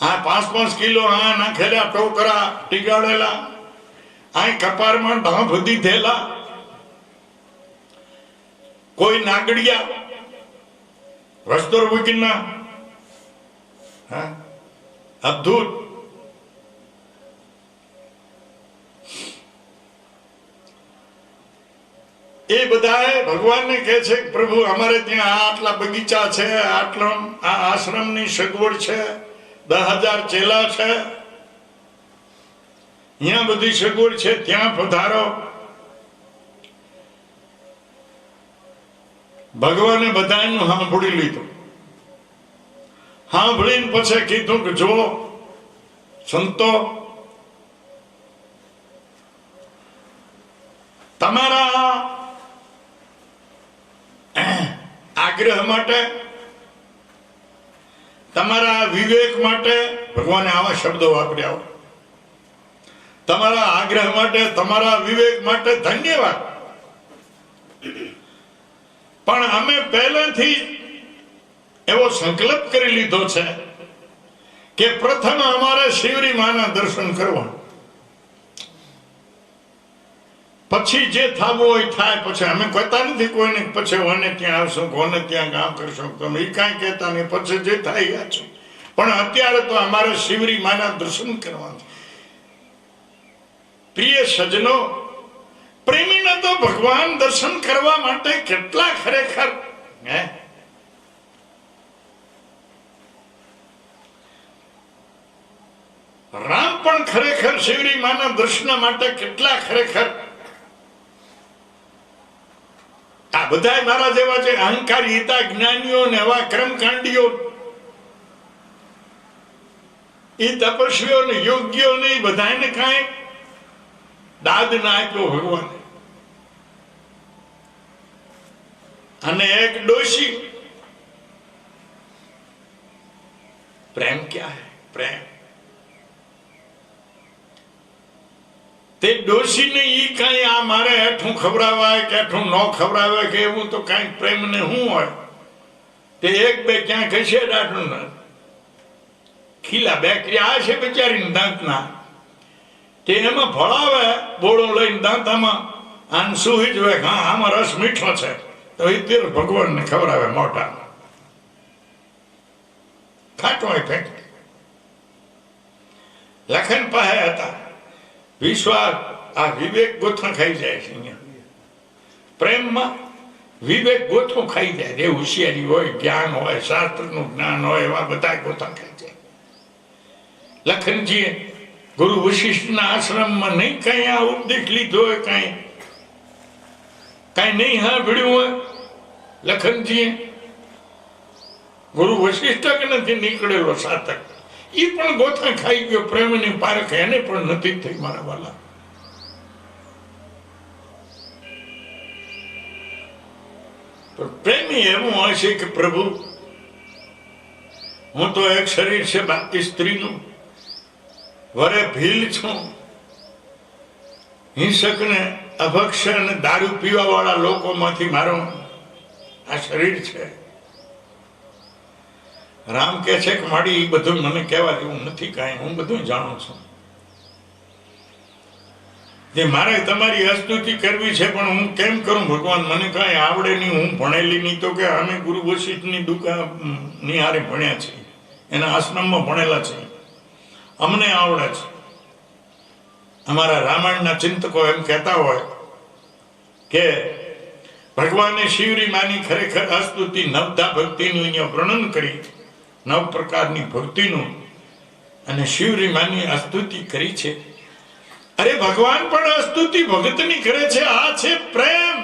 આ પાંચ પાંચ કિલો આ નાખેલા, ટોકરા ટીગાડેલા, આ કપારમાં ઢાંફ દીધેલા કોઈ નાગડિયા વસ્તુર વિકિનના હા, અદ્ભુત. એ બધાએ ભગવાનને કહે છે, પ્રભુ, અમારે ત્યાં આટલા બગીચા છે, આટલો, આ આશ્રમની સગવડ છે. દસ હજાર ચેલા છે. અહીંયા બધી સગવડ છે, ત્યાં પધારો. ભગવાને બધાનું સાંભળી લીધું. સાંભળીને પછી કીધું કે જો સંતો, તમારા આગ્રહ માટે તમારા વિવેક માટે ભગવાને આવા શબ્દો વાપર્યા તમારા આગ્રહ માટે, તમારા વિવેક માટે ધન્યવાદ. પણ અમે પહેલેથી એવો સંકલ્પ કરી લીધો છે કે પ્રથમ અમારે શિવરી માના દર્શન કરવા પછી જે થવું હોય થાય, પછી અમે કહેતા નથી કોઈને પછી ઓને ત્યાં આવશું, કોને ત્યાં કામ કરશું. તમે એ કાંઈ કહેતા નહીં. પછી જે થાય ગયા છે પણ અત્યારે તો અમારે શિવરી માના દર્શન કરવાના પ્રિય સજનો, પ્રેમીને તો ભગવાન દર્શન કરવા માટે કેટલા ખરેખર, હે? રામ પણ ખરેખર શિવરી માના દર્શન માટે કેટલા ખરેખર આ બધા મારા જેવા છે, અહંકારી હિતા જ્ઞાનીઓ ને એવા કર્મકાંડીઓ. એ તપસ્વીઓ ને યોગ્યો ને બધાને કાંઈ દાદ ના આપ્યો ભગવાન. અને એક ડોશી, પ્રેમ ક્યાં હે? પ્રેમ. તે ડોશીને ઈ કાંઈ આ મારે હેઠું ખવડાવાય કે હેઠું ન ખવડાવે કે એવું તો કાંઈ પ્રેમને શું હોય? તે એક બે ક્યાં હશે દાઢું ના. ખીલા બે ક્રિયા છે બિચારી દાંતના. તે એમાં ફળાવે બોળો લઈને દાંતામાં. આમ સુહી જ હોય? હા, આમાં રસ મીઠો છે. તો એ તીર ભગવાનને ખવડાવે મોટા ખાટો હોય ફેંક. લખન પાસે હતા. વિશ્વાસ, આ વિવેક ગોથણ ખાઈ જાય છે અહીંયા. પ્રેમમાં વિવેક ગોથું ખાઈ જાય જે હોશિયારી હોય, જ્ઞાન હોય, શાસ્ત્રનું જ્ઞાન હોય, એવા બધા ગોથણ ખાઈ જાય. લખનજીએ ગુરુ વશિષ્ઠના આશ્રમમાં નહીં કઈ આ ઉપદેશ લીધો હોય, કઈ કઈ નહીં સાંભળ્યું હોય, લખનજીએ ગુરુ વશિષ્ઠ નથી નીકળેલો સાતક. એ પણ ગોથા ખાઈ ગયો, પ્રેમની પારખ એને પણ નથી થઈ મારા વાલા. પણ પ્રેમી એવું હોય છે કે પ્રભુ, હું તો એક શરીર છે બાકી સ્ત્રીનું. વરે ભીલ છું. હિંસક ને અભક્ષ અને દારૂ પીવા વાળા લોકોમાંથી મારો આ શરીર છે. રામ કે છે કે માડી એ બધું મને કહેવા જેવું નથી કાંઈ, હું બધું જાણું છું. જે મારે તમારી અસ્તુતિ કરવી છે, પણ હું કેમ કરું? ભગવાન મને કાંઈ આવડે નહીં, હું ભણેલી નહીં તો કે અમે ગુરુ વશિષ્ઠની દુકાનની હારે ભણ્યા છીએ. એના આશ્રમમાં ભણેલા છે અમને આવડે છે. અમારા રામાયણના ચિંતકો એમ કહેતા હોય કે ભગવાને શિવરી માની ખરેખર અસ્તુતિ નવતા ભક્તિનું અહીંયા વર્ણન કરી. નવ પ્રકારની ભક્તિનું અને શિવરી માની અસ્તુતિ કરી છે અરે ભગવાન પણ અસ્તુતિ ભગતની કરે છે આ છે પ્રેમ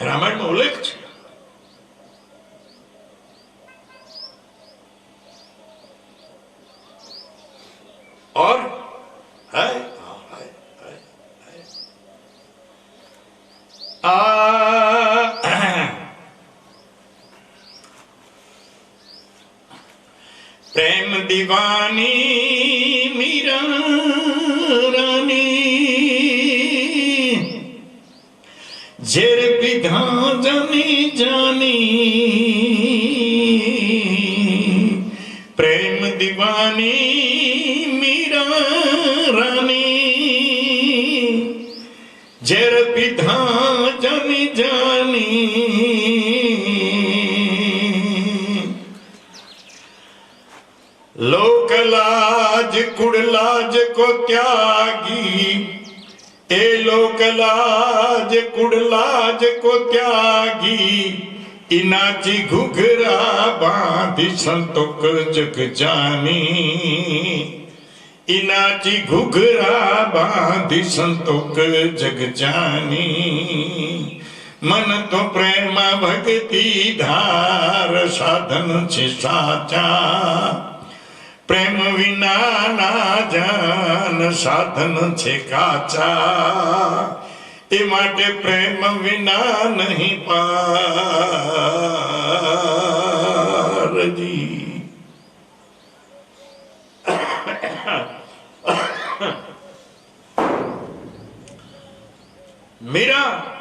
રામાયણમાં ઉલ્લેખ છે और है है પ્રેમ દીવાની મીરાની જેર પીધા જાની જાની. લોકલાજ કુડલાજ કો ત્યાગી. એ લોકલાજ કુડલાજ કો ત્યાગી. ઇનાચી ઘુઘરા બાંધી સંતોક જગ જાની. ઇનાચી ઘુઘરા બાંધી સંતોક જગ જાની. મન તો પ્રેમ ભક્તિ ધાર, સાધન છે સાચા. પ્રેમ વિના ના જાન સાધન છે કાચા. એ માટે પ્રેમ વિના નહીં પારજી. મીરા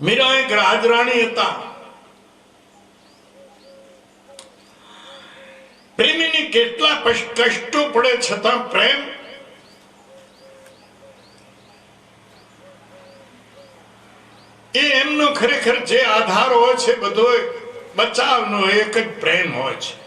મીરા એક રાજરાણી હતા પ્રેમીની કેટલા કષ્ટો પડે છતાં પ્રેમ એ એમનો ખરેખર જે આધાર હોય છે બધો બચાવનો એક જ પ્રેમ હોય છે